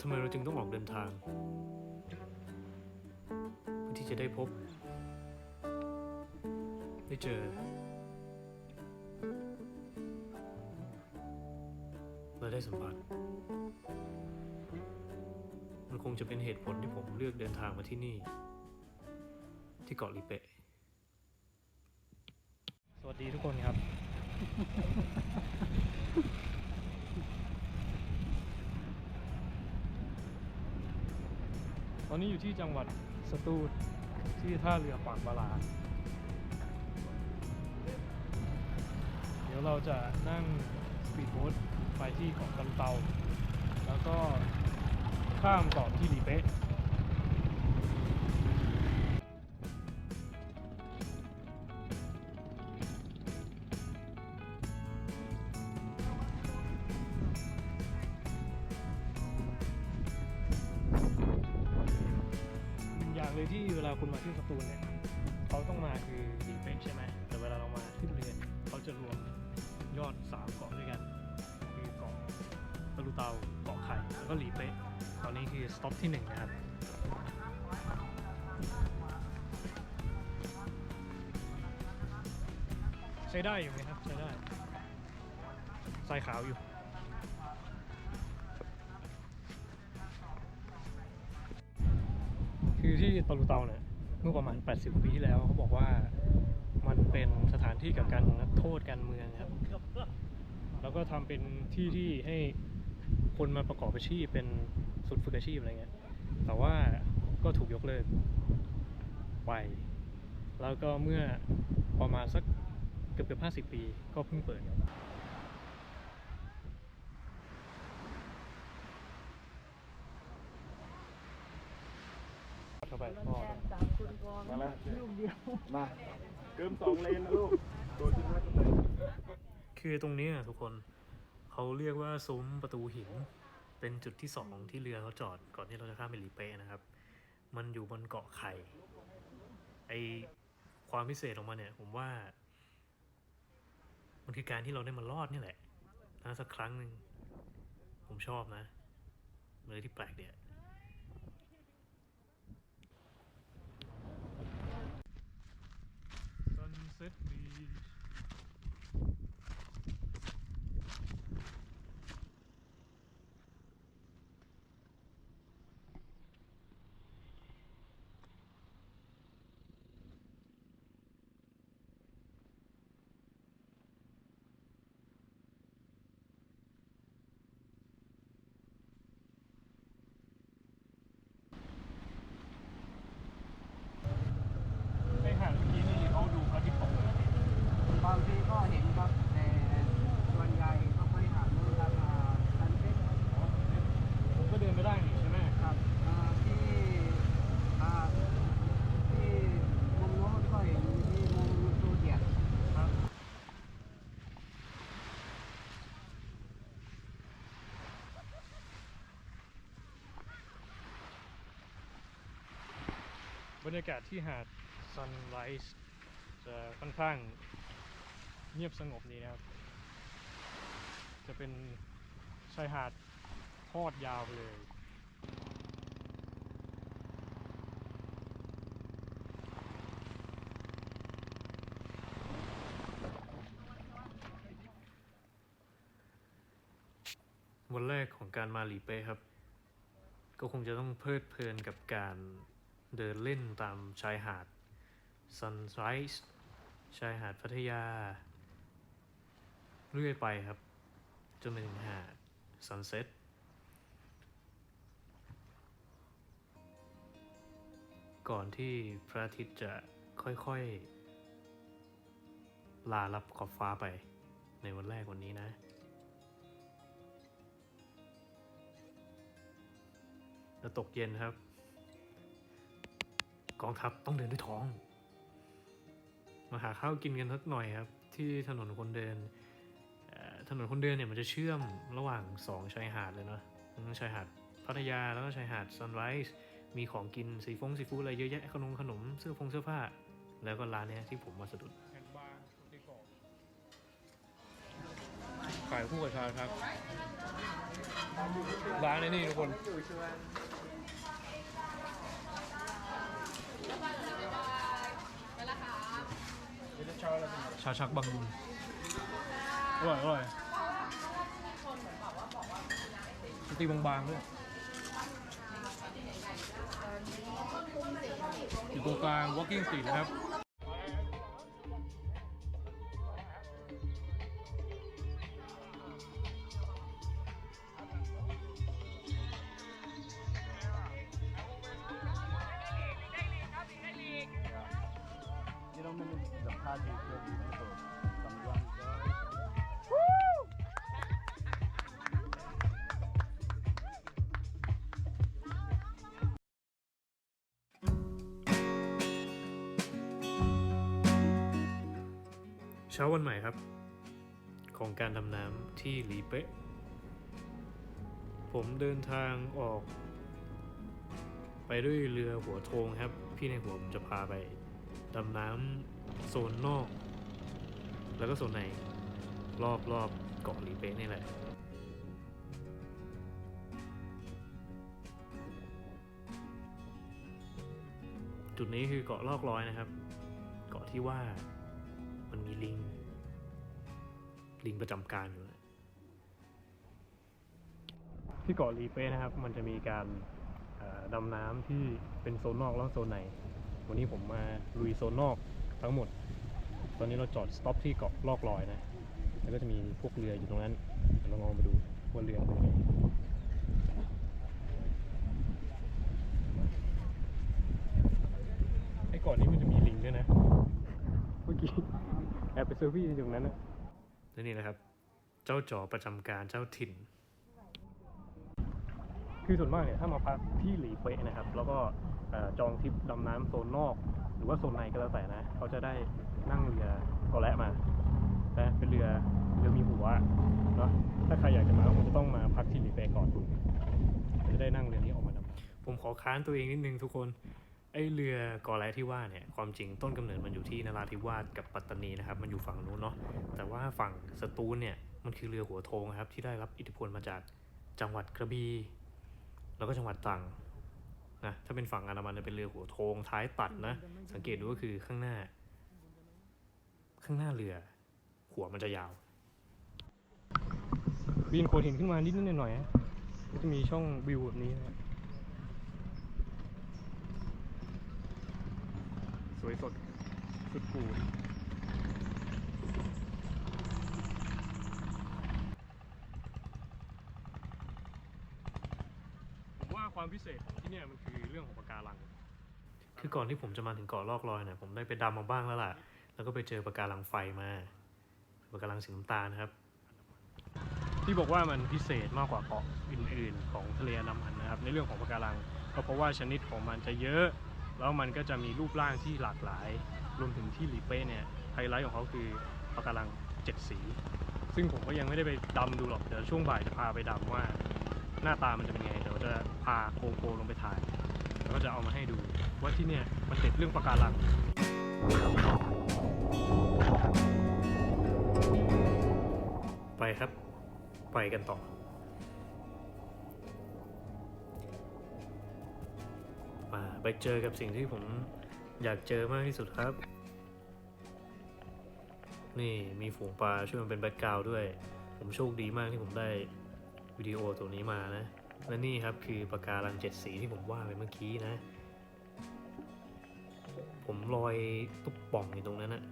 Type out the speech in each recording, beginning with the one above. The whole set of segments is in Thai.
ทำไมเราจึงต้องออกเดินทาง เพื่อที่จะได้พบ ได้เจอ และได้สัมผัสมันคงจะเป็นเหตุผลที่ผมเลือกเดินทางมาที่นี่ ที่เกาะลิเปะ สวัสดีทุกคนครับ อนนี้อยู่ที่จังหวัดสตูลที่ท่าเรือปากบาลา เดี๋ยวเราจะนั่งสปีดโบ๊ทไปที่เกาะกันเตา แล้วก็ข้ามเกาะที่ลีเป๊ะ เลยที่เวลาคุณมาที่สตูลเนี่ยเขาต้องมาคือลีเป๊ะใช่ไหมแต่เวลาเรามาขึ้นเรือเนี่ยเขาจะรวมยอดสามเกาะด้วยกันคือเกาะตะลุเตาเกาะไข่แล้วก็หลีเป๊ะตอนนี้คือสต็อปที่หนึ่งนะครับใช้ได้อยู่ไหมครับใช้ได้ทรายขาวอยู่ คือที่ตะลุเตาเนี่ยเมื่อประมาณ 80 ปีที่แล้วเขาบอกว่ามันเป็นสถานที่กักกันของนักโทษการเมืองครับ แล้วก็ทำเป็นที่ที่ให้คนมาประกอบอาชีพเป็นสุดฝึกอาชีพอะไรเงี้ย แต่ว่าก็ถูกยกเลิกไป แล้วก็เมื่อประมาณสักเกือบเกือบห้าสิบปีก็เพิ่งเปิด เข้าไปพ่อสามคนพอมาแล้วลูกเดียวมาเกิมสองเลนนะลูกตัวจริงนะตัวจริงคือตรงนี้ทุกคนเขาเรียกว่าซุ้มประตูหิน เป็นจุดที่สองที่เรือเขาจอดก่อนที่เราจะข้ามไปลีเป้นะครับ มันอยู่บนเกาะไข่ไอความพิเศษของมันเนี่ย ผมว่า มันคือการที่เราได้มารอดนี่แหละนะสักครั้งหนึ่งผมชอบนะมันเลยที่แปลกเดีย set รรยากาศที่หาด Sunrise จะค่อนข้างเงียบสงบดีนะครับ จะเป็นชายหาดทอดยาวเลยวันแรกของการมาหลีเป้ครับ ก็คงจะต้องเพลิดเพลินกับการ เดินเล่นตามชายหาด Sunrise ชายหาดพัทยา เรื่อยไปครับ จนไปถึงหาด Sunset ก่อนที่พระอาทิตย์จะค่อยๆ ลาลับขอบฟ้าไปในวันแรกวันนี้นะ แล้วตกเย็นครับ กองทัพต้องเดินด้วยท้อง มาหาข้าวกินกันสักหน่อยครับ ที่ถนนคนเดินเอ่อถนนคนเดินเนี่ยมันจะเชื่อมระหว่างสองชายหาดเลยเนาะทั้งชายหาดพัทยาแล้วก็ชายหาดซันไรส์มีของกินซีฟงซีฟู้ดอะไรเยอะแยะขนมขนมเสื้อผงเสื้อผ้า แล้วก็ร้านเนี้ยที่ผมมาสะดุดแผ่นบางที่เกาะขายคู่กับชาชักร้านในนี่ทุกคน ชาชักบางบุญอร่อยอร่อยสตีบางๆด้วยอยู่ตรงกลาง walking street นะครับ เช้าวันใหม่ครับ ของการดำน้ำที่หลีเป๊ะ ผมเดินทางออก ไปด้วยเรือหัวโทงครับ พี่ในหัวผมจะพาไปดำน้ำ โซนนอก แล้วก็โซนในรอบรอบเกาะหลีเป๊ะนี่แหละจุดนี้คือเกาะลอกร้อยนะครับ เกาะที่ว่ามันมีลิง ลิงประจำการอยู่ที่เกาะลีเป้นะครับ มันจะมีการดำน้ำที่เป็นโซนนอกแล้วโซนใน วันนี้ผมมาลุยโซนนอก ทั้งหมด ตอนนี้เราจอดสต็อปที่เกาะลอกลอยนะ แล้วก็จะมีพวกเรืออยู่ตรงนั้นเดี๋ยวเราลองมาดูว่าเรือเป็นยังไงไอ้เก่อนนี้มันจะมีลิงด้วยนะ เมื่อกี้แอบไปเซอร์ฟี่อยู่ตรงนั้นนะและนี่นะครับ เจ้าจอประจำการเจ้าถิ่น คือส่วนมากเนี่ยถ้ามาพักที่หลีเป๊ะนะครับ แล้วก็เอ่อจองทริปดำน้ำโซนนอก หรือว่าโซนในก็แล้วแต่นะ เขาจะได้นั่งเรือกอแระมานะเป็นเรือเรือมีหัวเนาะถ้าใครอยากจะมาผมจะต้องมาพักที่หลีเปก่อนจะได้นั่งเรือนี้ออกมาดำผมขอค้านตัวเองนิดนึงทุกคนไอเรือกอแรที่ว่าเนี่ยความจริงต้นกำเนิดมันอยู่ที่นราธิวาสกับปัตตานีนะครับมันอยู่ฝั่งนู้นเนาะแต่ว่าฝั่งสตูลเนี่ยมันคือเรือหัวโทงครับที่ได้รับอิทธิพลมาจากจังหวัดกระบี่แล้วก็จังหวัดตรัง นะถ้าเป็นฝั่งอันดามันจะเป็นเรือหัวโทงท้ายตัดนะ สังเกตดูก็คือข้างหน้า ข้างหน้าเรือ หัวมันจะยาวบินโขดหินขึ้นมานิดนิดหน่อยๆฮะก็จะมีช่องวิวแบบนี้นะสวยสดสุดกูผมว่า ความพิเศษของที่เนี่ยมันคือเรื่องของปะการัง คือก่อนที่ผมจะมาถึงเกาะลอกลอยเนี่ยผมได้ไปดำมาบ้างแล้วล่ะ แล้วก็ไปเจอปะการังไฟมาปะการังสีน้ำตาลนะครับ ที่บอกว่ามันพิเศษมากกว่าเกาะอื่น ๆ ของทะเลอันดามันนะครับ ในเรื่องของปะการังก็เพราะว่าชนิดของมันจะเยอะ แล้วมันก็จะมีรูปร่างที่หลากหลาย รวมถึงที่หลีเป้เนี่ยไฮไลท์ของเขาคือปะการังเจ็ดสี ซึ่งผมก็ยังไม่ได้ไปดำดูหรอกเดี๋ยวช่วงบ่ายจะพาไปดำว่าหน้าตามันจะเป็นไง จะพาโคโคลงไปถ่าย แล้วก็จะเอามาให้ดูว่าที่เนี่ยมันเด็ดเรื่องปะการังไปครับ ไปกันต่อมาไปเจอกับสิ่งที่ผมอยากเจอมากที่สุดครับ นี่มีฝูงปลาช่วยมันเป็นแบ็กกราวด์ด้วย ผมโชคดีมากที่ผมได้วิดีโอตัวนี้มานะ และนี่ครับคือปะการังเจ็ดสีที่ผมว่าไปเมื่อกี้นะ ผมลอยตุ๊บป่องอยู่ตรงนั้นนะ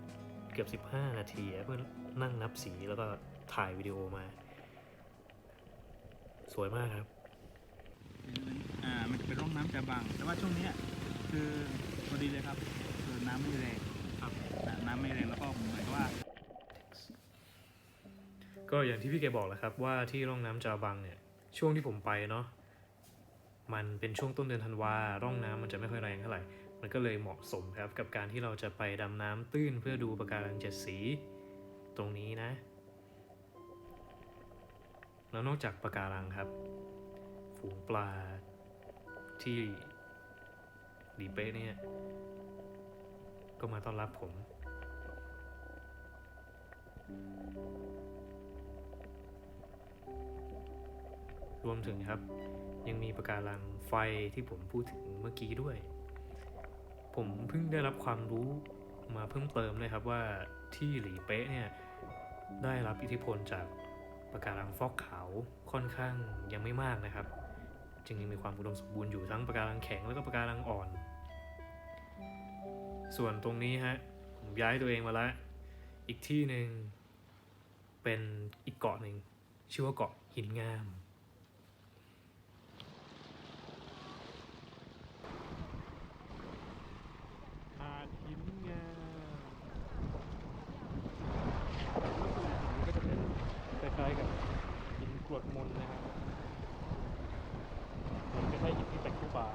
เกือบ 15 นาทีอะเพื่อนั่งนับสีแล้วก็ถ่ายวิดีโอมา สวยมากครับอ่ามันจะเป็นร่องน้ำจะบังแต่ว่าช่วงเนี้ยคือพอดีเลยครับคือน้ำไม่แรงครับอ่าน้ำไม่แรงแล้วก็เหมือนกับว่าก็อย่างที่พี่แกบอกแหละครับว่าที่ร่องน้ำจาบังเนี่ย ช่วงที่ผมไปเนาะมันเป็นช่วงต้นเดือนธันวาร่องน้ำมันจะไม่ค่อยแรงเท่าไหร่ มันก็เลยเหมาะสมครับกับการที่เราจะไปดำน้ำตื้นเพื่อดูปะการังเจ็ดสีตรงนี้นะ แล้วนอกจากปะการังครับ ฝูงปลาที่หลีเป้เนี่ย ก็มาต้อนรับผม รวมถึงครับ ยังมีประการังไฟที่ผมพูดถึงเมื่อกี้ด้วย ผมเพิ่งได้รับความรู้มาเพิ่มเติมเลยครับว่าที่หลีเป๊ะเนี่ยได้รับอิทธิพลจากประการังฟอกขาวค่อนข้างยังไม่มากนะครับ จึงยังมีความอุดมสมบูรณ์อยู่ทั้งประการังแข็งแล้วก็ประการังอ่อน ส่วนตรงนี้ฮะผมย้ายตัวเองมาละอีกที่หนึ่งเป็นอีกเกาะหนึ่งชื่อว่าเกาะหินงาม หาดหินงาม ก็จะเป็น คล้ายกับหินกรวดมนนะครับมันก็ใช่หินที่เป็นคู่บา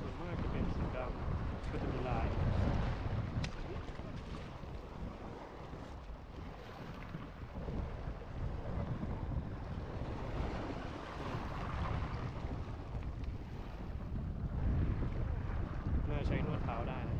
ส่วนมากจะเป็นสีดำก็จะมีลาย น่าใช้นวดเท้าได้นะ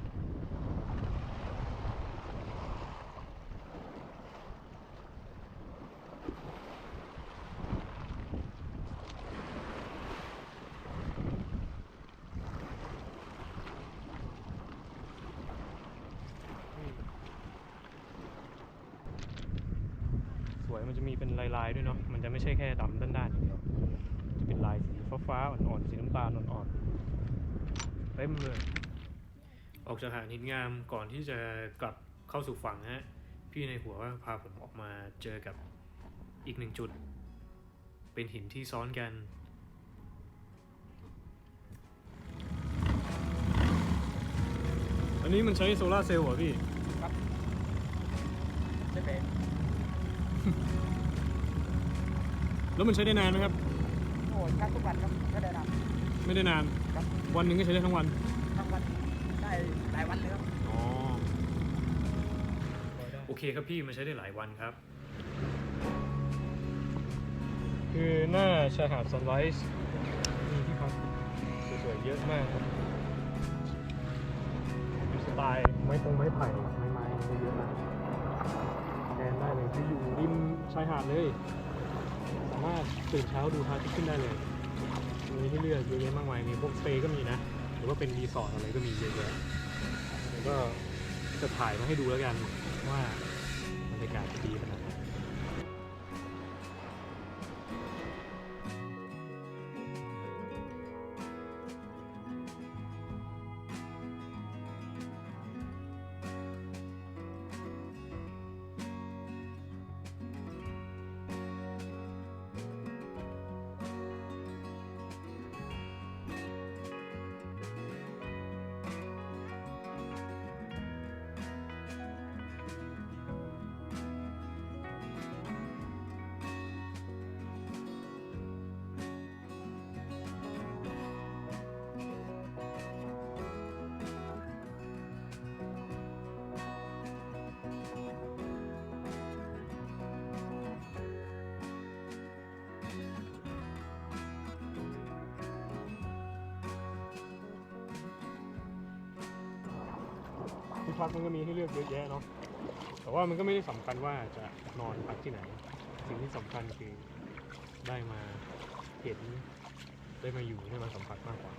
สวย มันจะมีเป็นลายๆด้วยเนาะ มันจะไม่ใช่แค่ดำด้านๆอย่างเดียว จะเป็นลายสีฟ้าๆอ่อนๆ สีน้ำตาลอ่อนๆเต็มเลย ออกจากหาดหินงามก่อนที่จะกลับเข้าสู่ฝั่งฮะ พี่ในหัวก็พาผมออกมาเจอกับอีกหนึ่งจุด เป็นหินที่ซ้อนกันอันนี้มันใช้โซลาร์เซลล์เหรอพี่ไม่เป็น แล้วมันใช้ได้นานไหมครับ โอ้ยครับทุกวันครับก็ได้รับไม่ได้นานครับวันหนึ่งก็ใช้ได้ทั้งวัน ทั้งวันได้หลายวันเลยครับ อ๋อ โอเคครับพี่มันใช้ได้หลายวันครับ คือหน้าชายหาดซันไรส์มีที่พักสวยๆเยอะมากครับเป็นสไตล์ไม้ตรงไม้ไผ่ไม้ไม้เยอะมากแท นได้เลยที่อยู่ริมชายหาดเลย สามารถตื่นเช้าดูพระอาทิตย์ขึ้นได้เลย มีให้เลือกเยอะแยะมากมายมีพวกสเตย์ก็มีนะ หรือว่าเป็นรีสอร์ทอะไรก็มีเยอะแยะแล้วก็จะถ่ายมาให้ดูแล้วกันว่าบรรยากาศจะดีขนาดไหน ที่พักมันก็มีให้เลือกเยอะแยะเนาะแต่ว่ามันก็ไม่ได้สำคัญว่าจะนอนพักที่ไหน สิ่งที่สำคัญคือได้มาเห็นได้มาอยู่ได้มาสัมผัสมากกว่า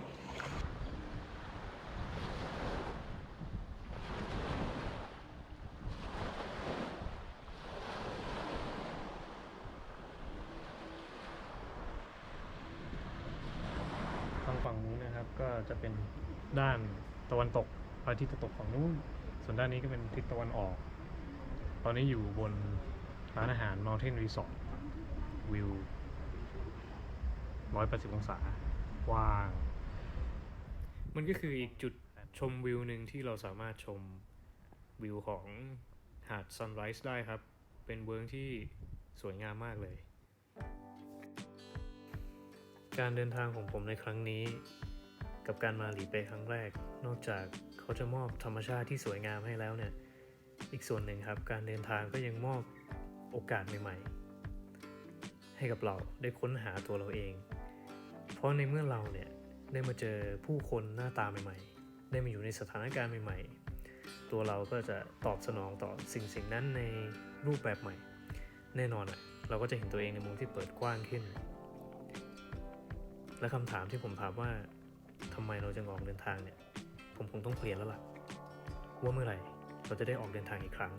ทางฝั่งนู้นนะครับก็จะเป็นด้านตะวันตกพระอาทิตย์จะตกฝั่งนู้น ส่วนด้านนี้ก็เป็นทิศตะวันออก ตอนนี้อยู่บนร้านอาหาร Mountain Resort วิว 180 องศากว้าง มันก็คืออีกจุดชมวิวหนึ่งที่เราสามารถชมวิวของหาด Sunrise ได้ครับ เป็นเวิร์กที่สวยงามมากเลย การเดินทางของผมในครั้งนี้ กับการมาหลีเปครั้งแรก นอกจากเขาจะมอบธรรมชาติที่สวยงามให้แล้วเนี่ย อีกส่วนหนึ่งครับ การเดินทางก็ยังมอบโอกาสใหม่ๆ ให้กับเราได้ค้นหาตัวเราเอง เพราะในเมื่อเราเนี่ยได้มาเจอผู้คนหน้าตาใหม่ ๆ ได้มาอยู่ในสถานการณ์ใหม่ ๆ ตัวเราก็จะตอบสนองต่อสิ่งสิ่งนั้นในรูปแบบใหม่ แน่นอนอะเราก็จะเห็นตัวเองในมุมที่เปิดกว้างขึ้น และคำถามที่ผมถามว่า ทำไมเราจึงออกเดินทางเนี่ย ผมคงต้องเปลี่ยนแล้วล่ะ ว่าเมื่อไหร่เราจะได้ออกเดินทางอีกครั้ง